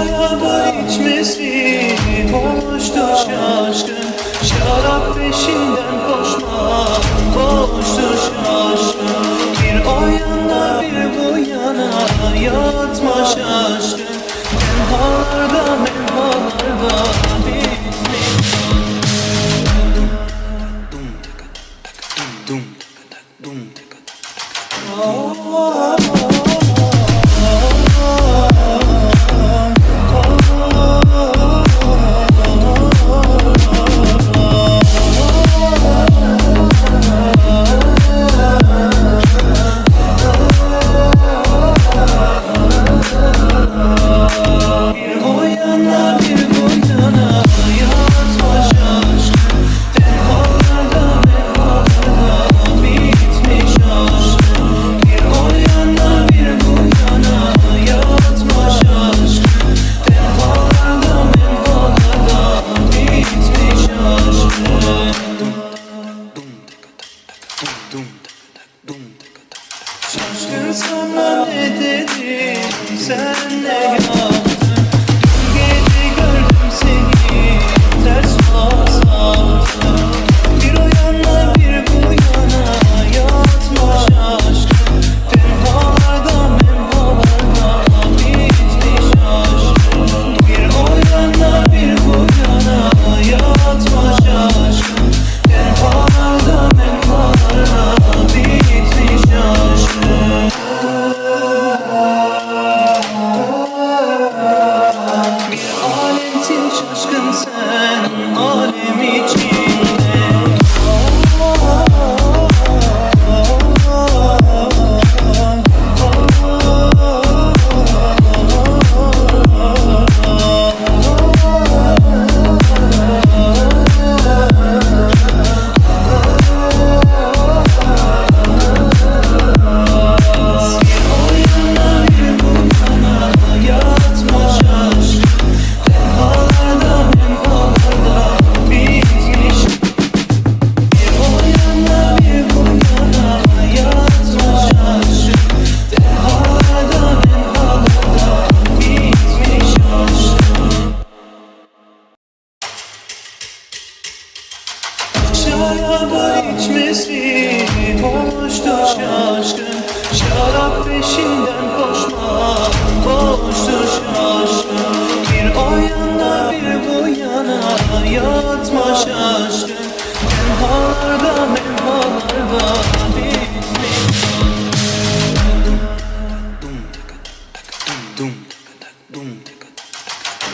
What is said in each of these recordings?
Şarabı içmesi Olmuştu şaşkın Şarap peşinden koşma Koştu şaşkın Bir o yana bir bu yana Yatma şaşkın Menhalarda menhalarda Dum, dum, dum, dum, dum, dum, dum, dum, dum, dum, dum, dum, dum,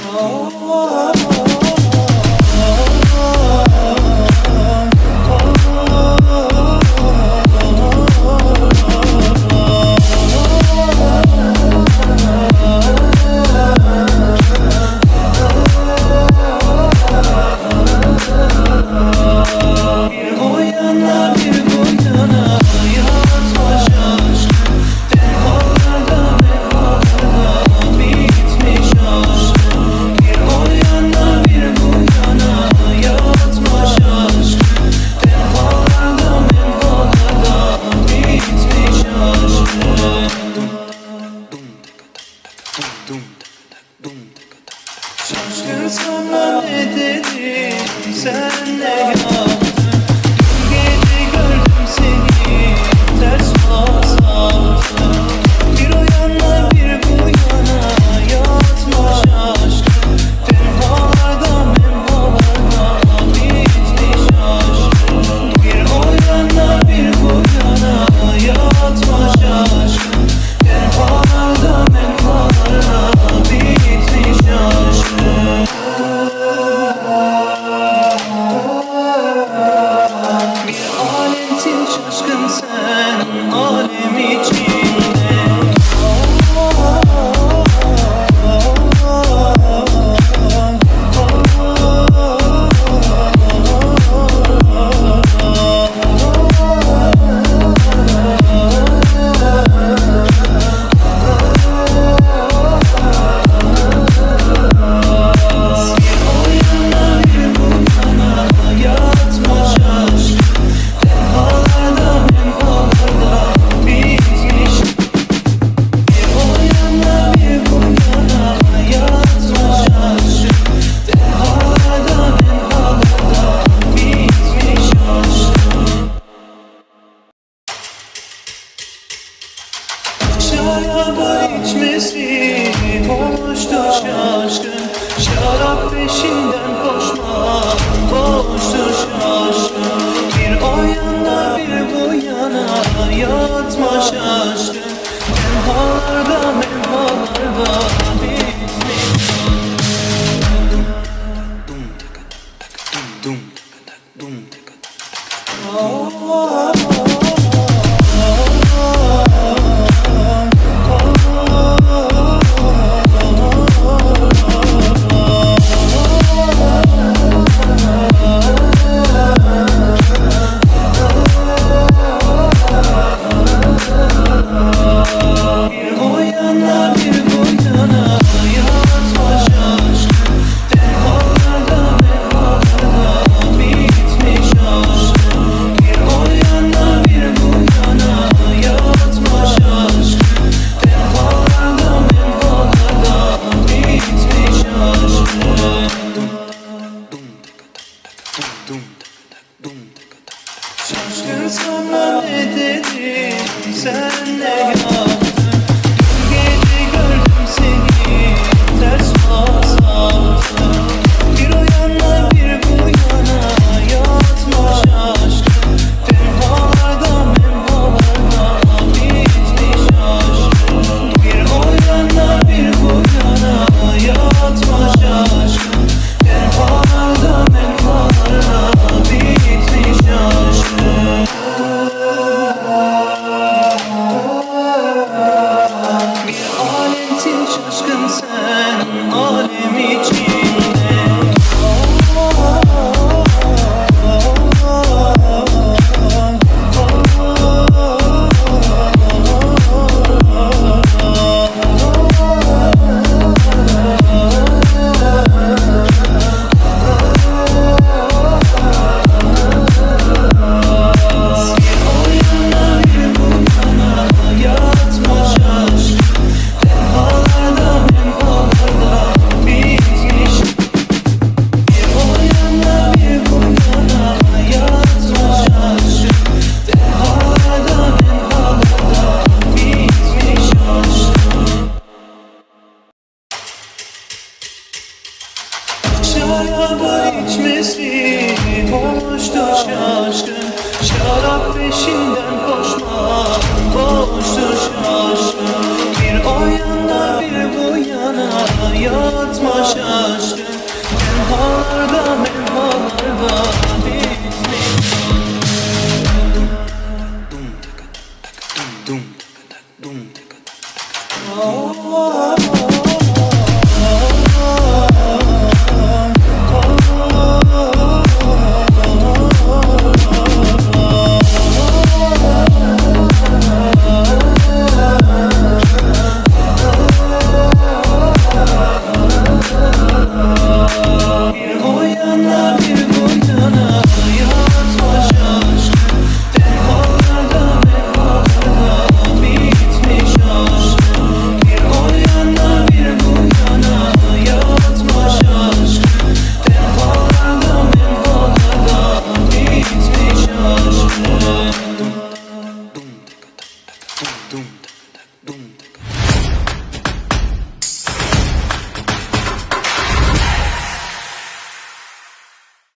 Oh, oh, oh. oh. oh, oh. oh. oh, oh.